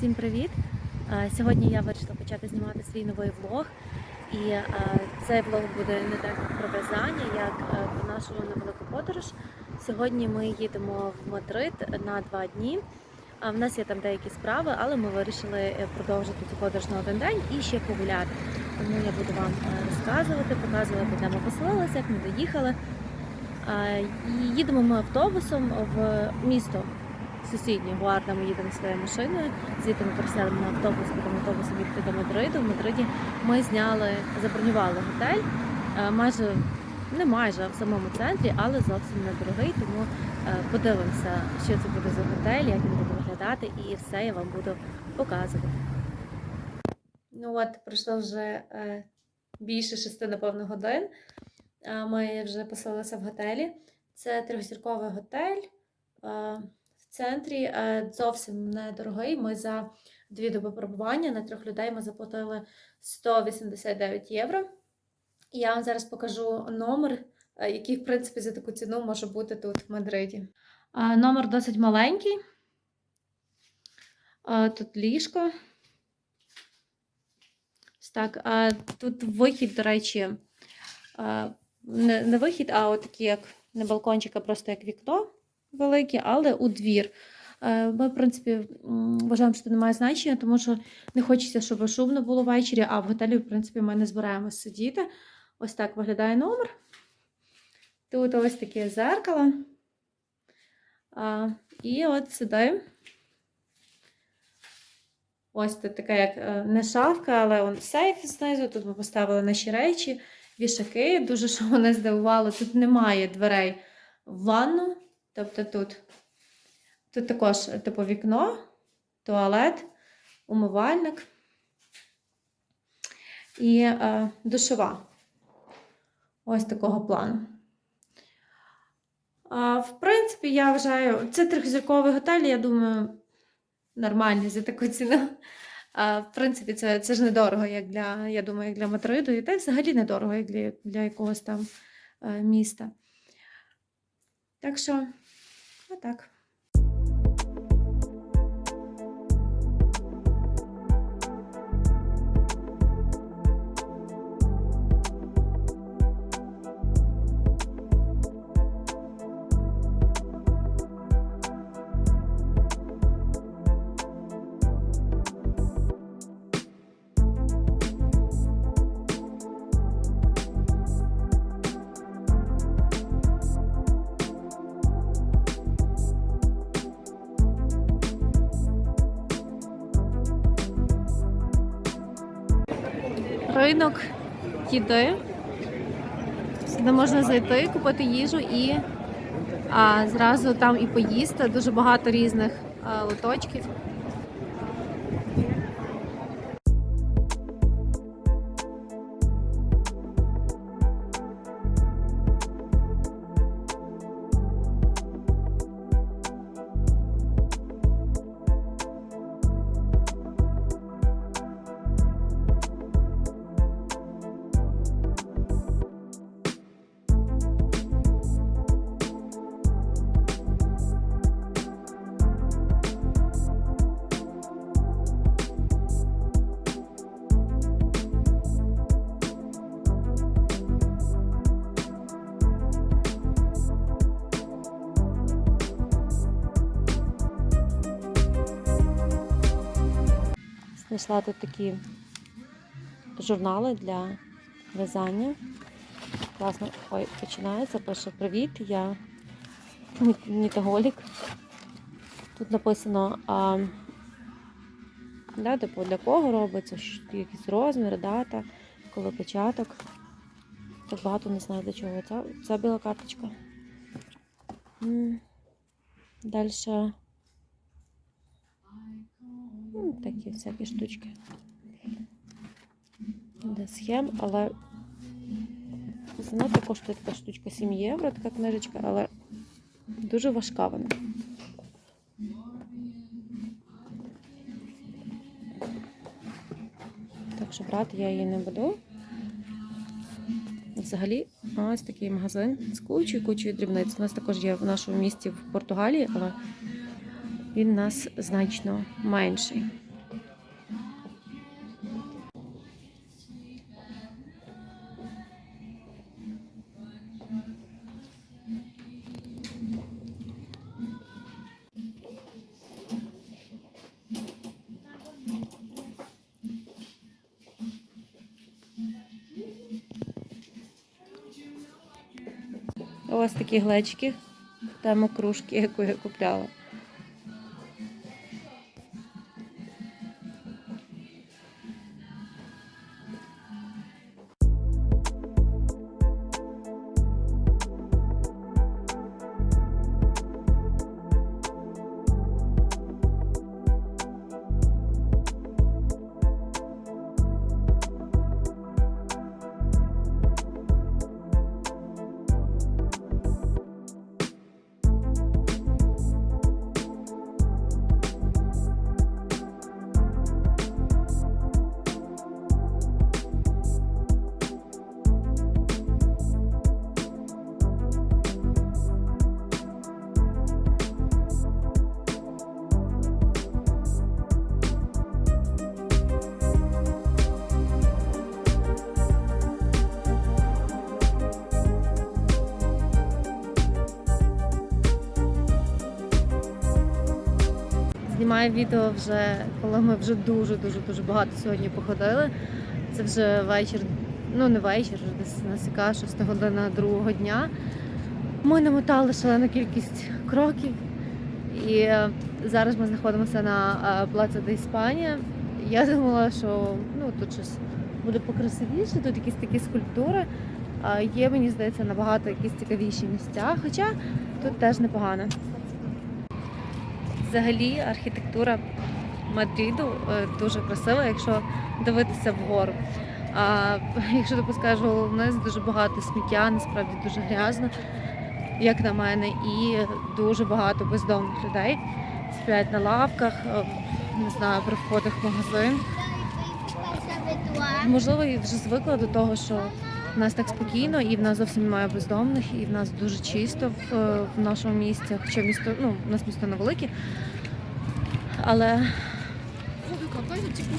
Всім привіт! Е, Сьогодні я вирішила почати знімати свій новий влог. І е, цей влог буде не так про в'язання, як е, про нашу невелику подорож. Сьогодні ми їдемо в Мадрид на два дні. В нас є там деякі справи, але ми вирішили продовжити цю подорож на один день і ще погуляти. Тому я буду вам розказувати, показувати, де ми поселилися, як ми доїхали. Їдемо ми автобусом в місто сусіднє Гуарда. Ми їдемо своєю машиною. Звідти ми пересядемо на автобус, будемо автобусом їхати до Мадриду. В Мадриді ми зняли, забронювали готель. е, Майже не майже в самому центрі, але зовсім недорогий. Тому е, подивимося, що це буде за готель, як він буде виглядати, і все я вам буду показувати. Ну от, пройшло вже е, більше шести, напевно, годин. Ми вже поселилися в готелі. Це трьохзірковий готель. Центрі е, зовсім недорогий. Ми за дві доби перебування на трьох людей ми заплатили 189 євро. Я вам зараз покажу номер, е, який, в принципі, за таку ціну може бути тут в Мадриді. Е, Номер досить маленький. Тут ліжко. Так, тут вихід, до речі, не вихід, а от такий, як не балкончик, а просто як вікно велике, але у двір. Е, Ми, в принципі, вважаємо, що це не має значення, тому що не хочеться, щоб шумно було ввечері, а в готелі, в принципі, ми не збираємось сидіти. Ось так виглядає номер. Тут ось таке зеркало. І от сюди. Ось тут така, як е, не шафка, але он сейф знизу. Тут ми поставили наші речі, вішаки. Дуже що мене здивувало, тут немає дверей в ванну. Тобто тут, тут також типу вікно, туалет, умивальник і е, душова. Ось такого плану. А, в принципі, я вважаю, це трьохзірковий готель, я думаю, нормальний за таку ціну. А, в принципі, це, це ж недорого, як для, я думаю, як для Мадриду, і та взагалі недорого, як для, для якогось там е, міста. Так що, отак. Ринок їди. Сюди можна зайти, купити їжу і а, зразу там і поїсти. Дуже багато різних а, лоточків. Знайшла тут такі журнали для в'язання. Класно, ой, починається. Пише Привіт, я нітоголік. Тут написано, а, да, типу, для кого робиться, якісь розміри, дата, коли початок. Тут багато не знаю для чого. Ця, ця біла карточка. Далі. Ну, такі всякі штучки. Де схем, але знаєте, коштує така штучка 7 євро, така книжечка, але дуже важка вона. Так що брати я її не буду. Взагалі, ось такий магазин з кучою кучою дрібниць. У нас також є в нашому місті в Португалії, але він у нас значно менший. Ось такі глечики. Тему кружки, яку я купляла. Знімаю відео вже, коли ми вже дуже дуже багато сьогодні походили. Це вже вечір, ну не вечір, десь насіка 6 година другого дня. Ми намотали шалену кількість кроків. І е, зараз ми знаходимося на е, Плаца де Іспанія. Я думала, що ну, тут щось буде покрасивіше, тут якісь такі скульптури. Є, мені здається, набагато якісь цікавіші місця, хоча тут теж непогано. Взагалі архітектура Мадриду е, дуже красива, якщо дивитися вгору. А якщо ти пускаєш голову вниз, дуже багато сміття, насправді дуже грязно, як на мене, і дуже багато бездомних людей сплять на лавках, е, не знаю, при входах в магазин. Можливо, і вже звикла до того, що в нас так спокійно, і в нас зовсім немає бездомних, і в нас дуже чисто в, в нашому місті. Хоча місто, ну, у нас місто невелике. Але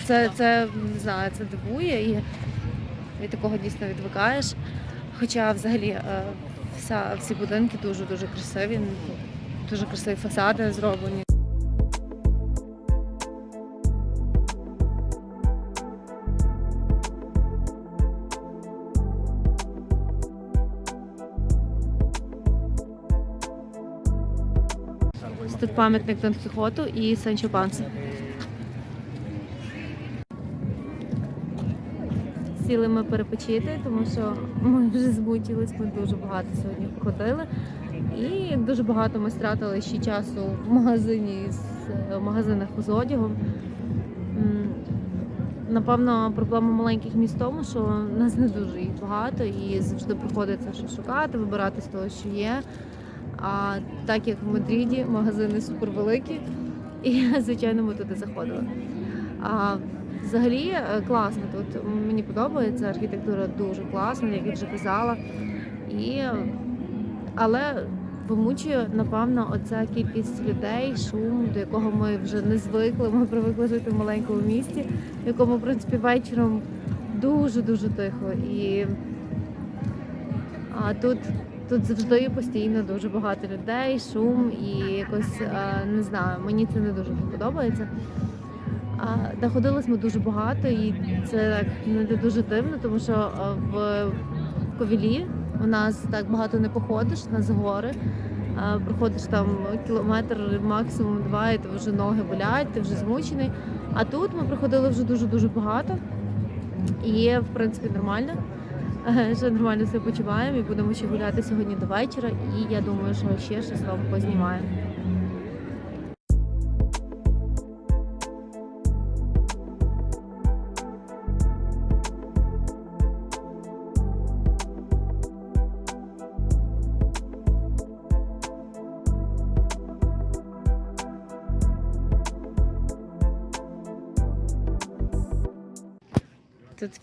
це, це не знаю, це дивує і від такого дійсно відвикаєш. Хоча взагалі е, вся, всі будинки дуже дуже красиві, дуже красиві фасади зроблені. Тут пам'ятник Дон Кіхоту і Санчо Панса. Сіли ми перепочити, тому що ми вже змучились, ми дуже багато сьогодні походили. І дуже багато ми стратили ще часу в магазині з- в магазинах з одягом. Напевно, проблема маленьких міст в тому, що нас не дуже їх багато і завжди приходиться що шукати, вибирати з того, що є. А так як в Мадриді магазини супервеликі, і звичайно ми туди заходили. А взагалі е, класно тут. Мені подобається архітектура дуже класна, як я вже казала. І, але вимучує, напевно, оця кількість людей, шум, до якого ми вже не звикли. Ми привикли жити в маленькому місті, в якому, в принципі, вечором дуже-дуже тихо. І а тут, тут завжди постійно дуже багато людей, шум і якось е, не знаю, мені це не дуже подобається. А находились ми дуже багато, і це так не дуже дивно, тому що е, в Ковілі у нас так багато не походиш, у нас гори. Проходиш там кілометр, максимум два, і ти вже ноги болять, ти вже змучений. А тут ми проходили вже дуже дуже багато. І в принципі нормально. Ще нормально себе почуваємо і будемо ще гуляти сьогодні до вечора. І я думаю, що ще щось вам познімаємо.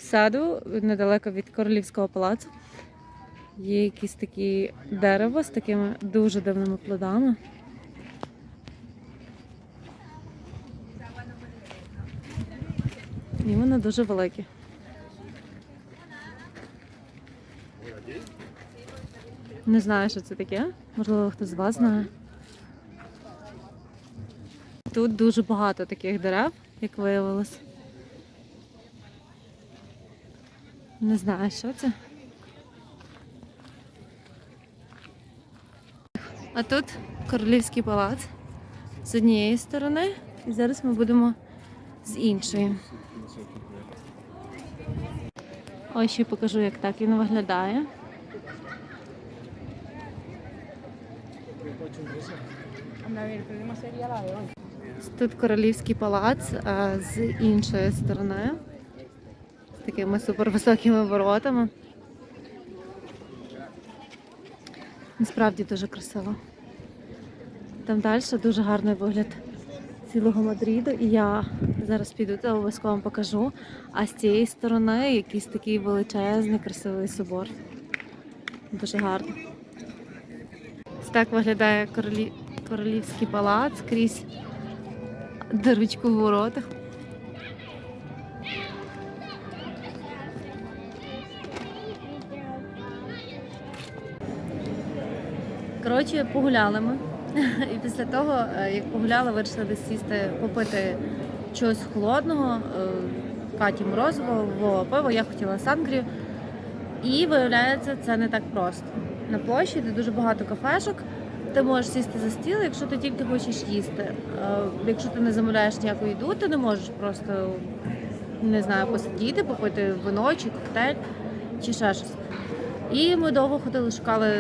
Саду, недалеко від королівського палацу, є якісь такі дерево з такими дуже дивними плодами. І вони дуже великі. Не знаю, що це таке. Можливо, хтось з вас знає. Тут дуже багато таких дерев, як виявилось. Не знаю, що це. А тут королівський палац з однієї сторони, і зараз ми будемо з іншої. Ось ще покажу, як так він виглядає. Тут королівський палац а з іншої сторони. Такими супервисокими воротами. Насправді дуже красиво. Там далі дуже гарний вигляд цілого Мадріду. І я зараз піду та обов'язково вам покажу. А з цієї сторони якийсь такий величезний, красивий собор. Дуже гарно. Ось так виглядає королі... королівський палац крізь дирочку в воротах. Коротше, погуляли ми. І після того, е, як погуляли, вирішили десь сісти, попити чогось холодного, е, Каті морозиво, пиво, я хотіла сангрію. І виявляється, це не так просто. На площі, де дуже багато кафешок, ти можеш сісти за стіл, якщо ти тільки хочеш їсти. Е, Якщо ти не замовляєш ніяку їду, ти не можеш просто не знаю, посидіти, попити вино чи коктейль, чи ще щось. І ми довго ходили, шукали,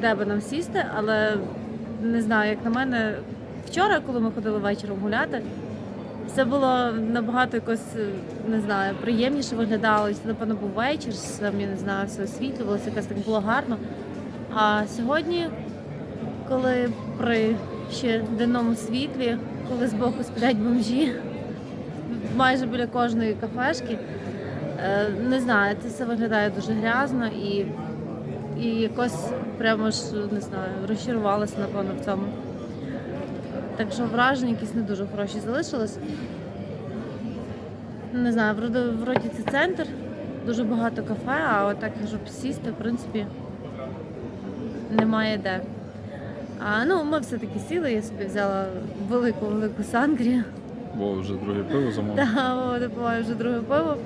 де би нам сісти, але не знаю, як на мене, вчора, коли ми ходили вечором гуляти, це було набагато якось, е, не знаю, приємніше виглядало. Це, напевно, був вечір, там, я не знаю, все освітлювалося, якось так було гарно. А сьогодні, коли при ще денному світлі, коли збоку сплять бомжі, майже біля кожної кафешки, е, не знаю, це все виглядає дуже грязно і, і якось прямо ж не знаю, розчарувалася, напевно, в цьому. Так що враження якісь не дуже хороші залишились. Не знаю, вроді, вроді це центр, дуже багато кафе, а отак, щоб сісти, в принципі, немає де. А, ну, ми все-таки сіли, я собі взяла велику-велику сангрію. Бо вже друге пиво замовив. Та допомагаю вже друге пиво.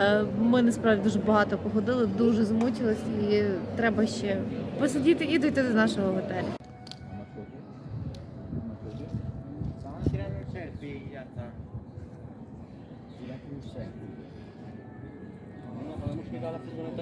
Е, Ми насправді дуже багато походили, дуже змучились і треба ще посидіти і дійти до нашого готелю.